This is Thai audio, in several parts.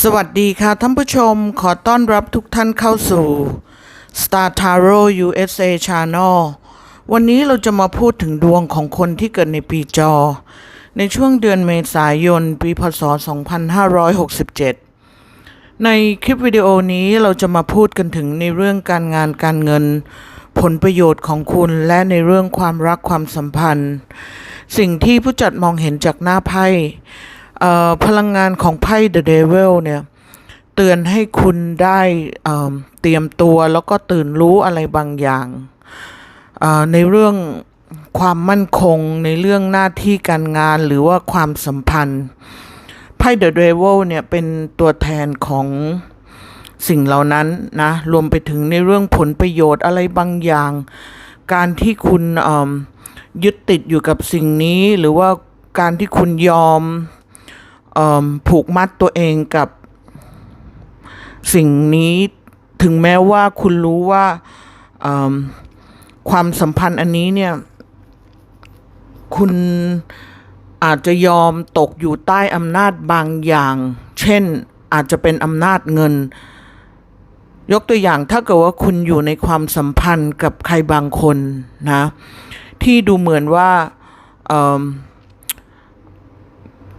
สวัสดีค่ะท่านผู้ชมขอต้อนรับทุกท่านเข้าสู่ Star Tarot USA Channel วันนี้เราจะมาพูดถึงดวงของคนที่เกิดในปีจอ ในช่วงเดือนเมษายน ปีพศ 2567 ในคลิปวิดีโอนี้เราจะมาพูดกันถึงในเรื่องการงานการเงิน ผลประโยชน์ของคุณและในเรื่องความรักความสัมพันธ์ สิ่งที่ผู้จัดมองเห็นจากหน้าไพ่ พลังงานของไพ่ The Devil เนี่ย เตือนให้คุณได้เตรียมตัวแล้วก็ตื่นรู้อะไรบางอย่างในเรื่องความมั่นคงในเรื่องหน้าที่การงานหรือว่าความสัมพันธ์ไพ่ The Devil เนี่ยเป็นตัวแทนของสิ่งเหล่านั้นนะ รวมไปถึงในเรื่องผลประโยชน์อะไรบางอย่าง การที่คุณยึดติดอยู่กับสิ่งนี้หรือว่าการที่คุณยอม ผูกมัดตัวเองกับสิ่งนี้ถึงแม้ว่าคุณรู้ว่าความสัมพันธ์อันนี้เนี่ย คุณอาจจะยอมตกอยู่ใต้อำนาจบางอย่าง เช่นอาจจะเป็นอำนาจเงิน ยกตัวอย่างถ้าเกิดว่าคุณอยู่ในความสัมพันธ์กับใครบางคนนะ ที่ดูเหมือนว่า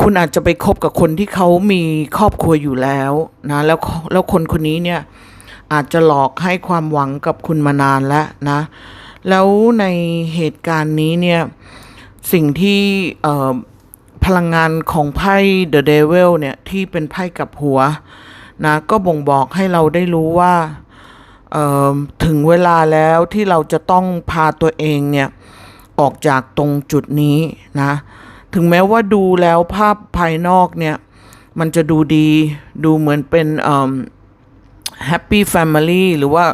คุณอาจจะไปคบกับคนที่เขามีครอบครัวอยู่แล้วนะแล้วแล้วคนคนนี้เนี่ยอาจจะหลอกให้ความหวังกับคุณมานานแล้วนะ แล้วในเหตุการณ์นี้เนี่ยสิ่งที่พลังงานของไพ่ The Devil เนี่ยที่เป็นไพ่กับหัวนะก็บ่งบอกให้เราได้รู้ว่าถึงเวลาแล้วที่เราจะต้องพาตัวเองเนี่ยออกจากตรงจุดนี้นะ ถึงแม้ว่าดูแล้วภาพภายนอกเนี่ย มันจะดูดีดูเหมือนเป็นแฮปปี้แฟมิลี่หรือว่า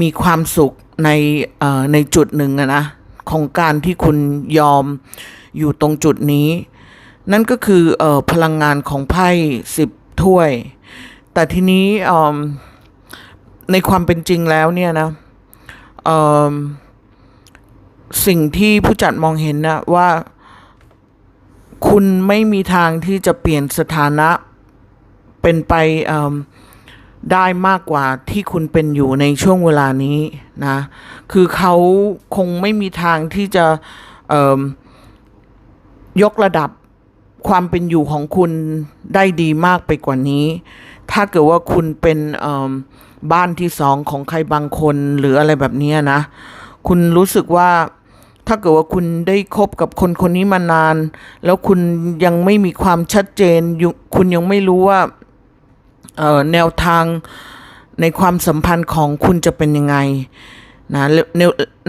มีความสุขในในจุดหนึ่งนะ ของการที่คุณยอมอยู่ตรงจุดนี้ นั่นก็คือออพลังงานของไพ่สิบถ้วย แต่ทีนี้ในความเป็นจริงแล้วเนี่ยนะสิ่งที่ผู้จัดมองเห็นนะว่า คุณไม่มีทางที่จะเปลี่ยนสถานะเป็นไปได้มากกว่าที่คุณเป็นอยู่ในช่วงเวลานี้นะ คือเขาคงไม่มีทางที่จะยกระดับความเป็นอยู่ของคุณได้ดีมากไปกว่านี้ ถ้าเกิดว่าคุณเป็นบ้านที่สองของใครบางคนหรืออะไรแบบนี้นะ คุณรู้สึกว่า ถ้าเกิดว่าคุณได้คบกับคนคนนี้มานาน แล้วคุณยังไม่มีความชัดเจนคุณยังไม่รู้ว่าแนวทางในความสัมพันธ์ของคุณจะเป็นยังไงนะ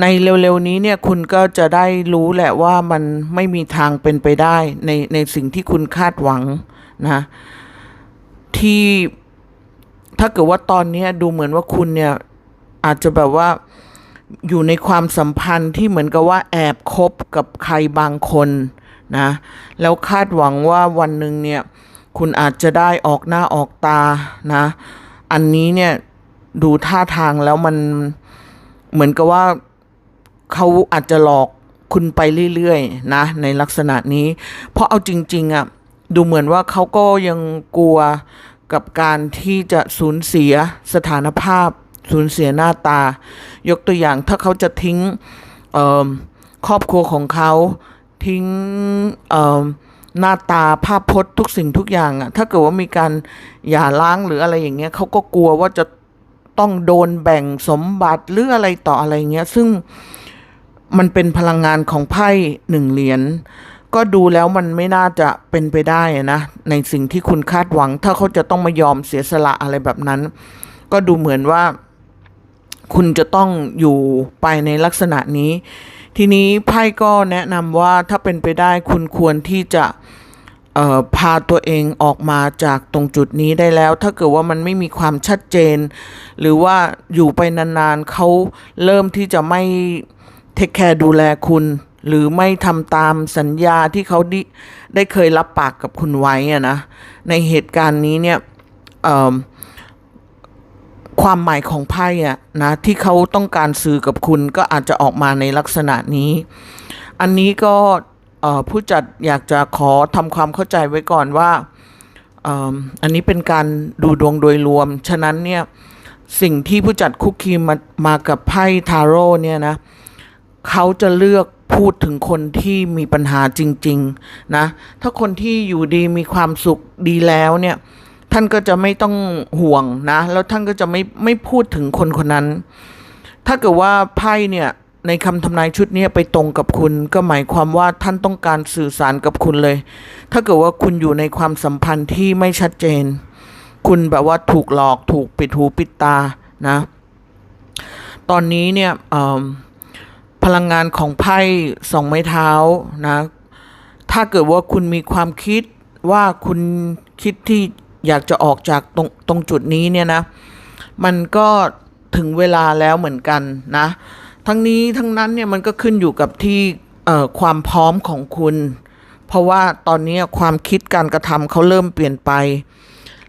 ในเร็วๆนี้เนี่ยคุณก็จะได้รู้แหละว่ามันไม่มีทางเป็นไปได้ในในสิ่งที่คุณคาดหวังนะที่ถ้าเกิดว่าตอนนี้ดูเหมือนว่าคุณเนี่ยอาจจะแบบว่า อยู่ในความสัมพันธ์ที่เหมือนกับว่าแอบคบกับใครบางคนนะแล้วคาดหวังว่าวันหนึ่งเนี่ยคุณอาจจะได้ออกหน้าออกตานะอันนี้เนี่ยดูท่าทางแล้วมันเหมือนกับว่าเขาอาจจะหลอกคุณไปเรื่อยๆนะในลักษณะนี้ เพราะเอาจริงๆอะ่ะดูเหมือนว่าเขาก็ยังกลัวกับการที่จะสูญเสียสถานภาพ สูญเสียหน้าตา ยกตัวอย่างถ้าเขาจะทิ้งครอบครัวของเขาทิ้งหน้าตาภาพพจน์ทุกสิ่งทุกอย่างอะถ้าเกิดว่ามีการหย่าร้างหรืออะไรอย่างเงี้ยเขาก็กลัวว่าจะต้องโดนแบ่งสมบัติหรืออะไรต่ออะไรเงี้ย ซึ่งมันเป็นพลังงานของไพ่หนึ่งเหรียญก็ดูแล้วมันไม่น่าจะเป็นไปได้นะ ในสิ่งที่คุณคาดหวัง ถ้าเขาจะต้องมายอมเสียสละอะไรแบบนั้น ก็ดูเหมือนว่า คุณจะต้องอยู่ไปในลักษณะนี้ ทีนี้ไพ่ก็แนะนำว่าถ้าเป็นไปได้คุณควรที่จะพาตัวเองออกมาจากตรงจุดนี้ได้แล้ว ถ้าเกิดว่ามันไม่มีความชัดเจน หรือว่าอยู่ไปนานๆเขาเริ่มที่จะไม่เทคแคร์ดูแลคุณ หรือไม่ทำตามสัญญาที่เขาได้ได้เคยรับปากกับคุณไว้อะนะ ในเหตุการณ์นี้เนี่ยเอ่อ ความหมายของไพ่อะนะที่เขาต้องการสื่อกับคุณก็อาจจะออกมาในลักษณะนี้ อันนี้ก็ผู้จัดอยากจะขอทำความเข้าใจไว้ก่อนว่าอันนี้เป็นการดูดวงโดยรวม ฉะนั้นเนี่ยสิ่งที่ผู้จัดคุกคีมามากับไพ่ทาโร่เนี่ยนะเขาจะเลือกพูดถึงคนที่มีปัญหาจริง ๆ นะ ถ้าคนที่อยู่ดีมีความสุขดีแล้วเนี่ย ท่านก็จะไม่ต้องห่วงนะ แล้วท่านก็จะไม่ไม่พูดถึงคนคนนั้น ถ้าเกิดว่าไพ่เนี่ยในคำทำนายชุดนี้ไปตรงกับคุณก็หมายความว่าท่านต้องการสื่อสารกับคุณเลย ถ้าเกิดว่าคุณอยู่ในความสัมพันธ์ที่ไม่ชัดเจน คุณแบบว่าถูกหลอกถูกปิดหูปิดตานะ ตอนนี้เนี่ยพลังงานของไพ่สองไม้เท้านะ ถ้าเกิดว่าคุณมีความคิดว่าคุณคิดที่ อยากจะออกจากตรงตรงจุดนี้เนี่ยนะมันก็ถึงเวลาแล้วเหมือนกันนะ ทั้งนี้ทั้งนั้นเนี่ยมันก็ขึ้นอยู่กับที่ความพร้อมของคุณ เพราะว่าตอนนี้ความคิดการกระทำเขาเริ่มเปลี่ยนไป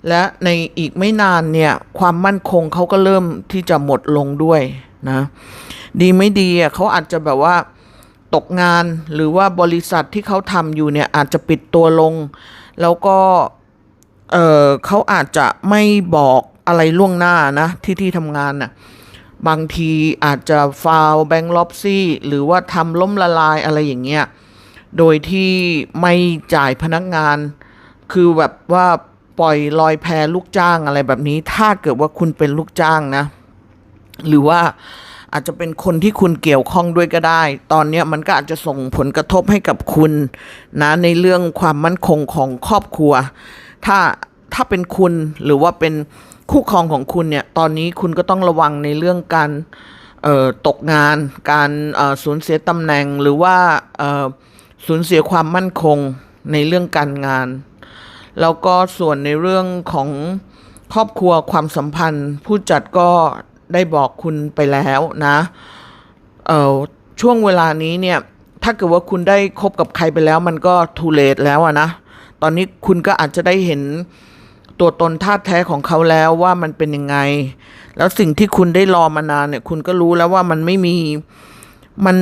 และในอีกไม่นานเนี่ยความมั่นคงเขาก็เริ่มที่จะหมดลงด้วยนะดีไม่ดีอะเขาอาจจะแบบว่าตกงานหรือว่าบริษัทที่เขาทำอยู่เนี่ยอาจจะปิดตัวลง แล้วก็ เออเขาอาจจะไม่บอกอะไรล่วงหน้านะที่ที่ทำงานน่ะบางทีอาจจะฟาวแบงก์ล็อบซี่ หรือว่าทำล้มละลายอะไรอย่างเงี้ย โดยที่ไม่จ่ายพนักงาน คือแบบว่าปล่อยลอยแพลูกจ้างอะไรแบบนี้ ถ้าเกิดว่าคุณเป็นลูกจ้างนะ หรือว่า อาจจะเป็นคนที่คุณเกี่ยวข้องด้วยก็ได้ ตอนนี้มันก็อาจจะส่งผลกระทบให้กับคุณนะในเรื่องความมั่นคงของครอบครัว ถ้าถ้าเป็นคุณหรือว่าเป็นคู่ครองของคุณเนี่ย ตอนนี้คุณก็ต้องระวังในเรื่องการตกงาน การสูญเสียตำแหน่งหรือว่าสูญเสียความมั่นคงในเรื่องการงาน แล้วก็ส่วนในเรื่องของครอบครัวความสัมพันธ์ ผู้จัดก็ ได้บอกคุณไปแล้วนะเอ่อช่วงเวลานี้เนี่ยถ้าเกิดว่าคุณได้คบกับใครไปแล้วมันก็ทูเลตแล้วอะนะ ตอนนี้คุณก็อาจจะได้เห็นตัวตนท่าแท้ของเขาแล้วว่ามันเป็นยังไง แล้วสิ่งที่คุณได้รอมานานเนี่ย คุณก็รู้แล้วว่ามันไม่มีมัน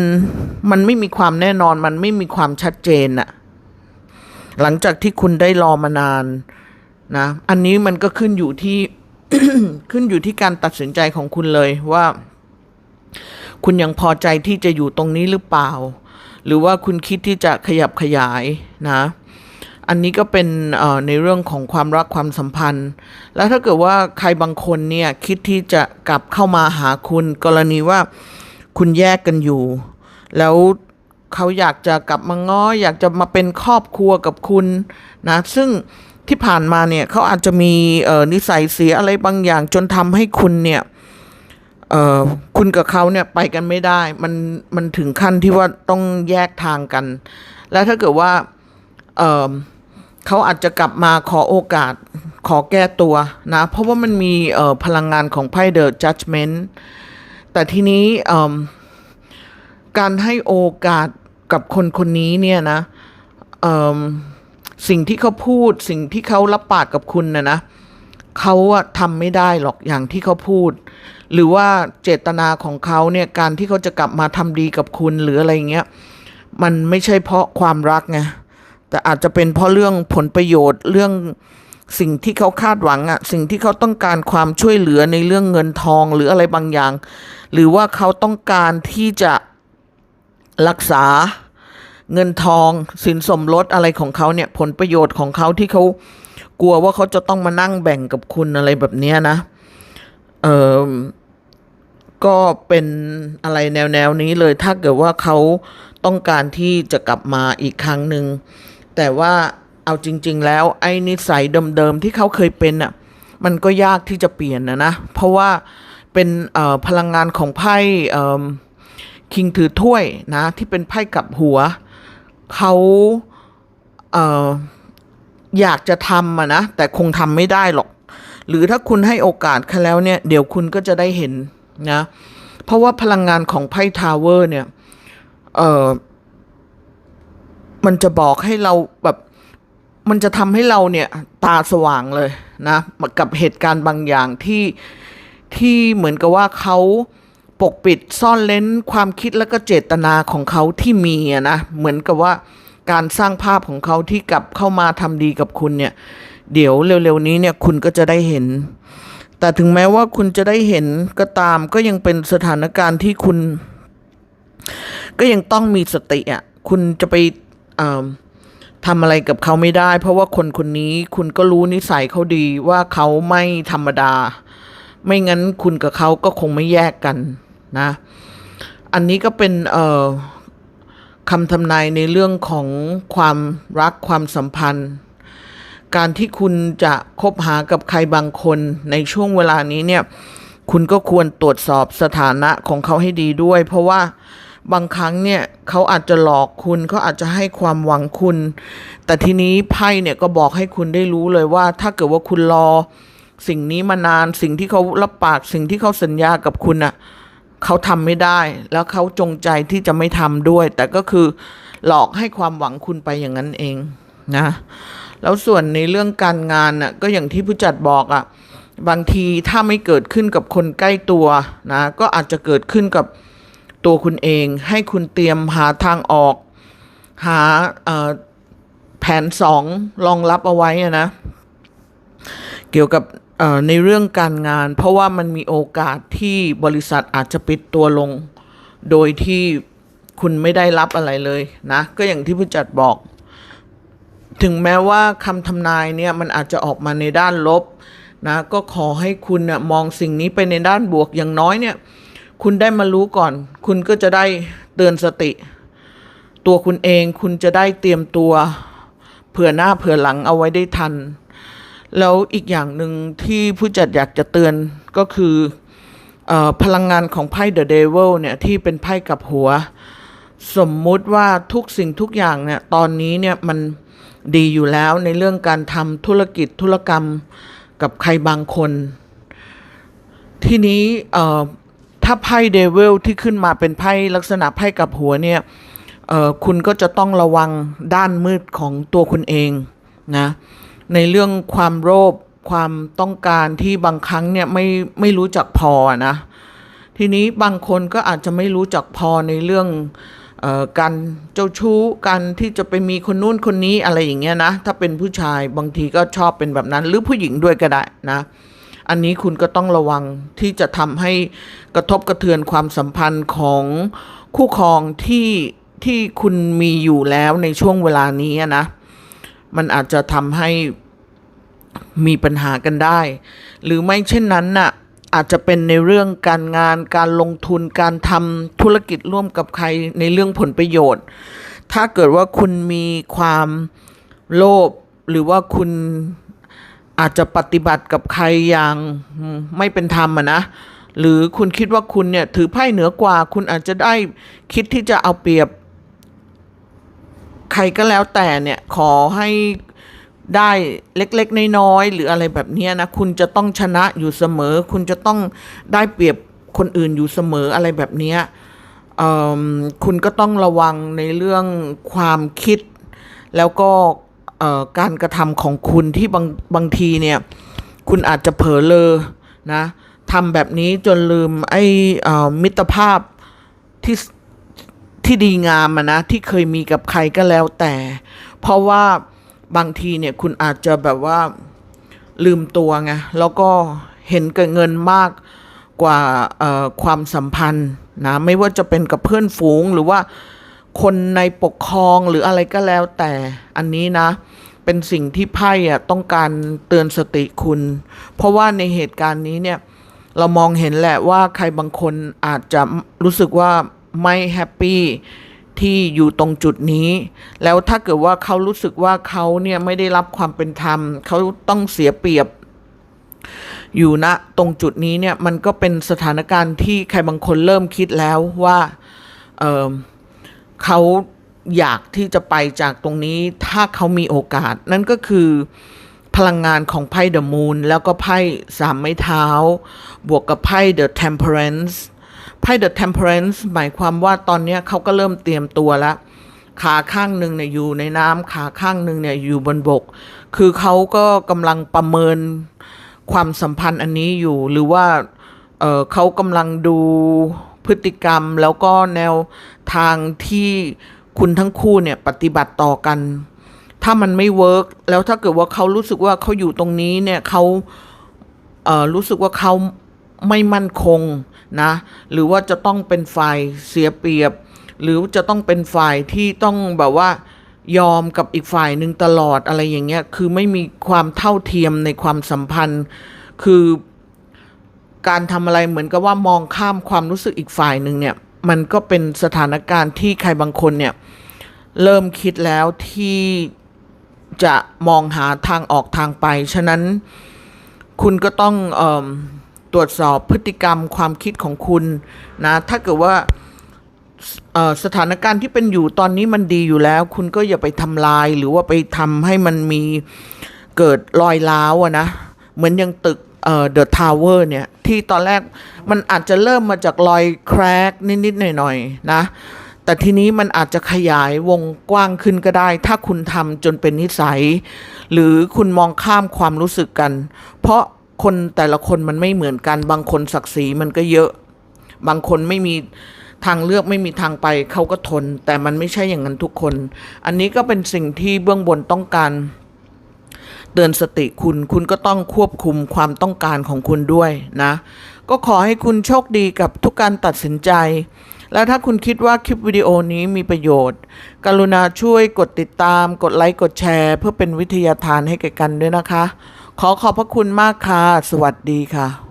มันไม่มีความแน่นอน มันไม่มีความชัดเจนอะหลังจากที่คุณได้รอมานานนะ อันนี้มันก็ขึ้นอยู่ที่ ขึ้นอยู่ที่การตัดสินใจของคุณเลยว่า คุณยังพอใจที่จะอยู่ตรงนี้หรือเปล่า หรือว่าคุณคิดที่จะขยับขยายนะ อันนี้ก็เป็นในเรื่องของความรักความสัมพันธ์ แล้วถ้าเกิดว่าใครบางคนเนี่ยคิดที่จะกลับเข้ามาหาคุณ กรณีว่าคุณแยกกันอยู่ แล้วเขาอยากจะกลับมาง้ออยากจะมาเป็นครอบครัวกับคุณนะ ซึ่ง ที่ผ่านมาเนี่ยเขาอาจจะมีนิสัยเสียอะไรบางอย่าง จนทำให้คุณเนี่ยคุณกับเขาเนี่ยไปกันไม่ได้ มันมันถึงขั้นที่ว่าต้องแยกทางกัน แล้วถ้าเกิดว่าเเขาอาจจะกลับมาขอโอกาสขอแก้ตัวนะ เพราะว่ามันมีพลังงานของไพ่เดอะจัดเมนต์แต่ทีนี้การให้โอกาสกับคนคนนี้เนี่ยนะ สิ่งที่เขาพูด สิ่งที่เขารับปากกับคุณนะนะเขาอะทำไม่ได้หรอกอย่างที่เขาพูด หรือว่าเจตนาของเขาเนี่ยการที่เขาจะกลับมาทำดีกับคุณหรืออะไรเงี้ยมันไม่ใช่เพราะความรักไงแต่อาจจะเป็นเพราะเรื่องผลประโยชน์เรื่องสิ่งที่เขาคาดหวังอะสิ่งที่เขาต้องการความช่วยเหลือในเรื่องเงินทองหรืออะไรบางอย่าง หรือว่าเขาต้องการที่จะรักษา เงินทองสินสมรสอะไรของเขาเนี่ยผลประโยชน์ของเขาที่เขากลัวว่าเขาจะต้องมานั่งแบ่งกับคุณอะไรแบบนี้นะเออก็เป็นอะไรแนวแนวๆนี้เลยถ้าเกิดว่าเขาต้องการที่จะกลับมาอีกครั้งหนึ่งแต่ว่าเอาจริง ๆ แล้วไอ้นิสัยเดิมๆที่เขาเคยเป็นอะมันก็ยากที่จะเปลี่ยนนะนะ เพราะว่าเป็นพลังงานของไพ่คิงถือถ้วยนะ ที่เป็นไพ่กับหัว เขาเอออยากจะทำอะนะ แต่คงทำไม่ได้หรอก หรือถ้าคุณให้โอกาสเขาแล้วเนี่ย เดี๋ยวคุณก็จะได้เห็นนะ เพราะว่าพลังงานของไพ่ทาวเวอร์เนี่ยเออมันจะบอกให้เราแบบมันจะทำให้เราเนี่ยตาสว่างเลยนะ กับเหตุการณ์บางอย่างที่ที่เหมือนกับว่าเขา ปกปิดซ่อนเล้นความคิดแล้วก็เจตนาของเขาที่มีนะเหมือนกับว่าการสร้างภาพของเขาที่กลับเข้ามาทำดีกับคุณเนี่ย เดี๋ยวเร็วๆนี้เนี่ยคุณก็จะได้เห็น แต่ถึงแม้ว่าคุณจะได้เห็นก็ตามก็ยังเป็นสถานการณ์ที่คุณ ก็ยังต้องมีสติอะคุณจะไปทำอะไรกับเขาไม่ได้ เพราะว่าคนคนนี้คุณก็รู้นิสัยเขาดีว่าเขาไม่ธรรมดา ไม่งั้นคุณกับเขาก็คงไม่แยกกัน นะ อันนี้ก็เป็นเอ่อคำทำนายในเรื่องของความรักความสัมพันธ์ การที่คุณจะคบหากับใครบางคนในช่วงเวลานี้เนี่ย คุณก็ควรตรวจสอบสถานะของเขาให้ดีด้วย เพราะว่าบางครั้งเนี่ยเขาอาจจะหลอกคุณเขาอาจจะให้ความหวังคุณ แต่ทีนี้ไพ่เนี่ยก็บอกให้คุณได้รู้เลยว่า ถ้าเกิดว่าคุณรอ สิ่งนี้มานานสิ่งที่เขารับปากสิ่งที่เขาสัญญากับคุณอะ เขาทำไม่ได้ แล้วเขาจงใจที่จะไม่ทำด้วย แต่ก็คือหลอกให้ความหวังคุณไปอย่างนั้นเองนะ แล้วส่วนในเรื่องการงานน่ะก็อย่างที่ผู้จัดบอกอะ่ะบางทีถ้าไม่เกิดขึ้นกับคนใกล้ตัวนะก็อาจจะเกิดขึ้นกับตัวคุณเอง ให้คุณเตรียมหาทางออก หาแผนสองรองรับเอาไว้นะ เกี่ยวกับ ในเรื่องการงาน เพราะว่ามันมีโอกาสที่บริษัทอาจจะปิดตัวลง โดยที่คุณไม่ได้รับอะไรเลยนะ ก็อย่างที่ผู้จัดบอก ถึงแม้ว่าคำทำนายเนี่ยมันอาจจะออกมาในด้านลบนะก็ขอให้คุณนะมองสิ่งนี้ไปในด้านบวกอย่างน้อยเนี่ยคุณได้มารู้ก่อน คุณก็จะได้เตือนสติ ตัวคุณเองคุณจะได้เตรียมตัว เผื่อหน้าเผื่อหลังเอาไว้ได้ทัน แล้วอีกอย่างหนึ่งที่ผู้จัดอยากจะเตือนก็คืออพลังงานของไพ่ The Devil เนี่ยที่เป็นไพ่กับหัว สมมุติว่าทุกสิ่งทุกอย่างเนี่ยตอนนี้เนี่ยมันดีอยู่แล้วในเรื่องการทำธุรกิจธุรกรรมกับใครบางคน ทีนี้ถ้าไพ่เดวิลที่ขึ้นมาเป็นไพ่ลักษณะไพ่กับหัวเนี่ยคุณก็จะต้องระวังด้านมืดของตัวคุณเองนะ ในเรื่องความโลภความต้องการที่บางครั้งเนี่ยไม่ไม่รู้จักพอนะ ทีนี้บางคนก็อาจจะไม่รู้จักพอในเรื่องออการเจ้าชู้การที่จะไปมีคนนู้นคนนี้อะไรอย่างเงี้ยนะ ถ้าเป็นผู้ชายบางทีก็ชอบเป็นแบบนั้น หรือผู้หญิงด้วยก็ได้นะ อันนี้คุณก็ต้องระวังที่จะทำให้กระทบกระเทือนความสัมพันธ์ของคู่ครองที่ที่คุณมีอยู่แล้วในช่วงเวลานี้อะนะ มันอาจจะทำให้มีปัญหากันได้ หรือไม่เช่นนั้นน่ะอาจจะเป็นในเรื่องการงานการลงทุนการทำธุรกิจร่วมกับใครในเรื่องผลประโยชน์ ถ้าเกิดว่าคุณมีความโลภหรือว่าคุณอาจจะปฏิบัติกับใครอย่างไม่เป็นธรรมอะนะหรือคุณคิดว่าคุณเนี่ยถือไพ่เหนือกว่า คุณอาจจะได้คิดที่จะเอาเปรียบ ใครก็แล้วแต่เนี่ยขอให้ได้เล็กๆ น้อยๆหรืออะไรแบบนี้นะ คุณจะต้องชนะอยู่เสมอ คุณจะต้องได้เปรียบคนอื่นอยู่เสมออะไรแบบนี้คุณก็ต้องระวังในเรื่องความคิด แล้วก็การกระทำของคุณที่บางบางทีเนี่ย คุณอาจจะเผลอเลอนะทำแบบนี้จนลืมไอ้อมิตรภาพที่ ที่ดีงามอะนะที่เคยมีกับใครก็แล้วแต่ เพราะว่าบางทีเนี่ยคุณอาจจะแบบว่าลืมตัวไงแล้วก็เห็นกับเงินมากกว่าความสัมพันธ์นะไม่ว่าจะเป็นกับเพื่อนฝูงหรือว่าคนในปกครองหรืออะไรก็แล้วแต่อันนี้นะ เป็นสิ่งที่ไพ่อะต้องการเตือนสติคุณ เพราะว่าในเหตุการณ์นี้เนี่ยเรามองเห็นแหละว่าใครบางคนอาจจะรู้สึกว่า ไม่แฮปปี้ที่อยู่ตรงจุดนี้ แล้วถ้าเกิดว่าเขารู้สึกว่าเขาเนี่ยไม่ได้รับความเป็นธรรม เขาต้องเสียเปรียบ อยู่ณตรงจุดนี้เนี่ยมันก็เป็นสถานการณ์ที่ใครบางคนเริ่มคิดแล้วว่าเเขาอยากที่จะไปจากตรงนี้ถ้าเขามีโอกาส นั่นก็คือพลังงานของไพ่เดอะมูนแล้วก็ไพ่สามไม้เท้า บวกกับไพ่เดอะเทมเพ r รนซ์ ไพ่เดอะเทมเพ r รนซ์หมายความว่าตอนนี้เขาก็เริ่มเตรียมตัวแล้ว ขาข้างหนึ่งเนี่ยอยู่ในน้ำขาข้างหนึ่งเนี่ยอยู่บนบก คือเขาก็กำลังประเมินความสัมพันธ์อันนี้อยู่หรือว่าเเขากำลังดูพฤติกรรมแล้วก็แนวทางที่คุณทั้งคู่เนี่ยปฏิบัติต่อกัน ถ้ามันไม่เวิร์กแล้วถ้าเกิดว่าเขารู้สึกว่าเขาอยู่ตรงนี้เนี่ยเขาเออรู้สึกว่าเขา ไม่มั่นคงนะ หรือว่าจะต้องเป็นฝ่ายเสียเปรียบ หรือจะต้องเป็นฝ่ายที่ต้องแบบว่ายอมกับอีกฝ่ายหนึ่งตลอดอะไรอย่างเงี้ย คือไม่มีความเท่าเทียมในความสัมพันธ์ คือการทำอะไรเหมือนกับว่ามองข้ามความรู้สึกอีกฝ่ายหนึ่งเนี่ย มันก็เป็นสถานการณ์ที่ใครบางคนเนี่ย เริ่มคิดแล้วที่จะมองหาทางออกทางไป ฉะนั้นคุณก็ต้องอ ตรวจสอบพฤติกรรมความคิดของคุณนะถ้าเกิดว่าสถานการณ์ที่เป็นอยู่ตอนนี้มันดีอยู่แล้ว คุณก็อย่าไปทำลายหรือว่าไปทำให้มันมีเกิดรอยร้าวนะ เหมือนอยังตึกเดอะทาวเวอร์เนี่ย ที่ตอนแรกมันอาจจะเริ่มมาจากรอยแครกนิด ๆ หน่อย ๆ นะ แต่ทีนี้มันอาจจะขยายวงกว้างขึ้นก็ได้ ถ้าคุณทำจนเป็นนิสัย หรือคุณมองข้ามความรู้สึกกัน เพราะ คนแต่ละคนมันไม่เหมือนกัน บางคนศักดิ์ศรีมันก็เยอะ บางคนไม่มีทางเลือกไม่มีทางไปเขาก็ทน แต่มันไม่ใช่อย่างนั้นทุกคน อันนี้ก็เป็นสิ่งที่เบื้องบนต้องการ เตือนสติคุณ คุณก็ต้องควบคุมความต้องการของคุณด้วยนะ ก็ขอให้คุณโชคดีกับทุกการตัดสินใจ และถ้าคุณคิดว่าคลิปวิดีโอนี้มีประโยชน์ กรุณาช่วยกดติดตาม กดไลค์ กดแชร์ เพื่อเป็นวิทยาทานให้แก่กันด้วยนะคะ ขอขอบพระคุณมากค่ะ สวัสดีค่ะ